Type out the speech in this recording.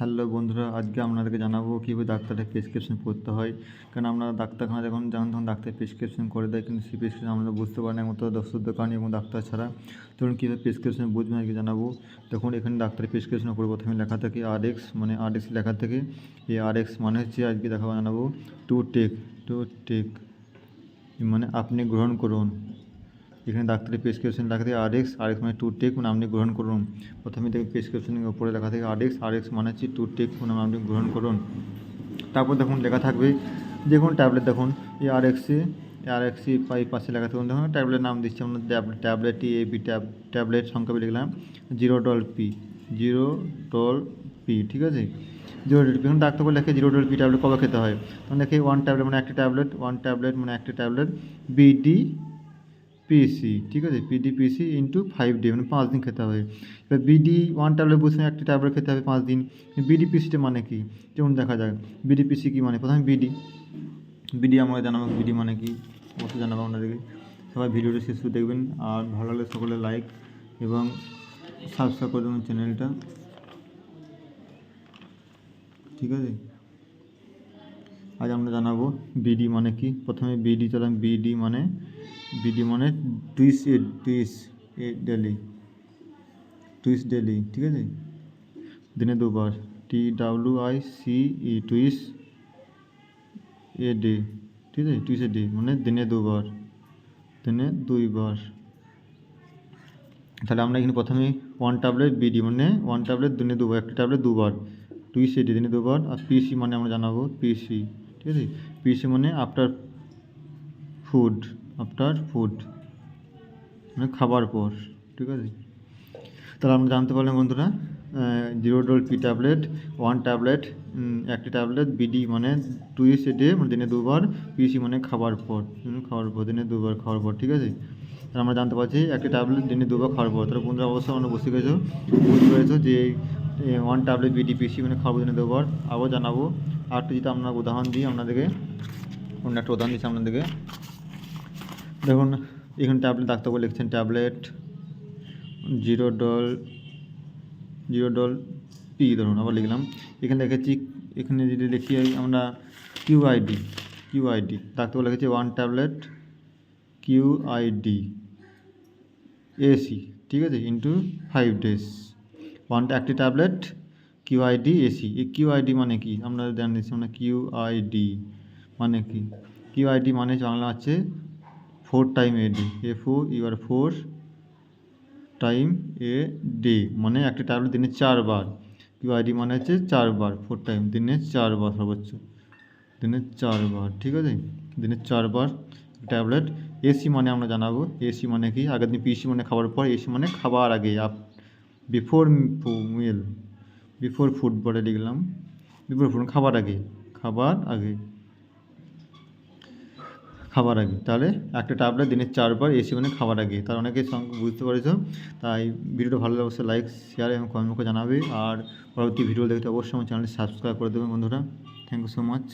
Hello বন্ধুরা, আজকে আপনাদেরকে জানাব কীভাবে ডাক্তারের প্রেসক্রিপশন পড়তে হয়। কারণ আমরা ডাক্তারখানা যখন যেমন তখন ডাক্তার প্রেসক্রিপশন করে দেয়, কিন্তু সেই প্রেসক্রিপশন আমরা বুঝতে পারি না মতো ওষুধ দোকান এবং ডাক্তার ছাড়া। তখন কীভাবে প্রেসক্রিপশন বুঝবেন আজকে জানাব। দেখুন, এখানে ডাক্তারের প্রেসক্রিপশন করে প্রথমে লেখা থাকে আর এক্স মানে আর এক্স লেখা থাকে। এই আর এক্স মানে হচ্ছে আজকে দেখাবো, জানাব টু টেক টু টেক মানে আপনি গ্রহণ করুন। এখানে ডাক্তারের প্রেসক্রিপশন লেখা থাকে আর এক্স আর এক্স মানে টু টেক মানে আপনি গ্রহণ করুন। প্রথমে দেখবেন প্রেসক্রিপশনের উপরে লেখা থাকে আর এক্স আর এক্স মানে হচ্ছে টু টেক মানে আপনি গ্রহণ করুন। তারপর দেখুন, লেখা থাকবে কোনো ট্যাবলেট দেখুন, এই আর এক্সে আর এক্সি পাই পাশে লেখা থাকুন দেখুন ট্যাবলেট নাম দিচ্ছে আমরা tablet A B tab tablet সংখ্যা লিখলাম zero doll P zero doll P ঠিক আছে? জিরো ডল পি এখন ডাক্তার বলে লেখে জিরো ডল পি ট্যাবলেট কবে খেতে হয়? তখন লেখে ওয়ান ট্যাবলেট মানে একটা ট্যাবলেট ওয়ান ট্যাবলেট মানে একটা ট্যাবলেট বিডি পিসি ঠিক আছে? BD PC into five day মানে পাঁচ দিন খেতে হবে। এবার বিডি ওয়ান ট্যাবলেট বসে একটি ট্যাবলেট খেতে হবে পাঁচ দিন। বিডি পিসিটা মানে কি? যেমন দেখা যাক বিডি পিসি কী মানে? প্রথমে বিডি বিডি আমাকে জানাব বিডি মানে কি? অবশ্যই জানাব আপনাদেরকে। সবাই ভিডিওটা শেষ দেখবেন। আর ভালো লাগলে সকলে লাইক এবং সাবস্ক্রাইব করে দেবেন চ্যানেলটা ঠিক আছে? আজ আমরা জানাব বিডি মানে কি? প্রথমে বিডি চালাম বিডি মানে বিডি মানে টুইস এ টুইস এ ডেলি টুইস ডেলি, ঠিক আছে? দিনে দুবার, T W I C E twice a day, ঠিক আছে? টুইস এ ডে মানে দিনে দুবার, দিনে দুইবার। তাহলে আমরা এখানে প্রথমে ওয়ান ট্যাবলেট বিডি মানে ওয়ান ট্যাবলেট দিনে দুবার, একটা ট্যাবলেট দুবার টুইস এ ডে, দিনে দুবার, আর পিসি মানে আমরা জানাব পিসি। ঠিক আছে? পিসি মানে আফটার ফুড আফটার ফুড মানে খাবার পর, ঠিক আছে? তাহলে আমরা জানতে পারলাম বন্ধুরা Zerodol P tablet, one tablet একটি ট্যাবলেট, বিডি মানে টুইস এ ডে মানে দিনে দুবার, পিসি মানে খাবার পর খাওয়ার পর, দিনে দুবার খাওয়ার পর, ঠিক আছে? তাহলে আমরা জানতে পারছি, একটি ট্যাবলেট দিনে দুবার খাওয়ার পর, তাহলে বন্ধুরা অবশ্যই আমরা বুঝতে পেরেছ বুঝতে পেরেছ যে ওয়ান ট্যাবলেট, বিডি, পিসি মানে খাব দিনে দুবার, আবার জানাব আর যেটা আমরা উদাহরণ দিই আপনাদেরকে অন্য একটা উদাহরণ দিচ্ছি আপনাদেরকে দেখুন, এখানে ট্যাবলেট ডাক্তারবাবু লিখছেন tablet zero doll zero doll P ধরুন আবার লিখলাম। এখানে লিখেছি এখানে যদি লিখি আমরা কিউআইডি কিউআইডি ডাক্তারবাবু লিখেছে one tablet Q QID AC ঠিক আছে ইন্টু ফাইভ ডেজ ওয়ানটা একটি ট্যাবলেট কিউআইডি এসি এই কিউআইডি মানে কি? আমরা জানিয়েছি আমরা কিউআইডি মানে কি? কিউ কিউআইডি মানে বাংলা আছে four time a day F O U R four time a D মানে একটি ট্যাবলেট দিনে চারবার। কিউআইডি মানে হচ্ছে চারবার ফোর টাইম দিনে চারবার সর্বোচ্চ। দিনে চারবার, ঠিক আছে? দিনে চারবার ট্যাবলেট এসি মানে আমরা জানাব। এসি মানে কি? আগের দিন পিসি মানে খাবার পর এসি মানে খাবার আগে, up before meal before food বলে লিখলাম বিফোর ফুড খাবার আগে। খাবার আগে। খাবার আগে। তাহলে একটা ট্যাবলেট দিনে চারবার এসি মানে খাবার আগে। তার অনেকে সঙ্গে বুঝতে পেরেছ। তাই ভিডিওটা ভালো লাগে অবশ্যই লাইক শেয়ার এবং কমেন্ট করে জানাবে। আর পরবর্তী ভিডিও দেখতে অবশ্যই আমার চ্যানেলটি সাবস্ক্রাইব করে দেবেন বন্ধুরা। Thank you so much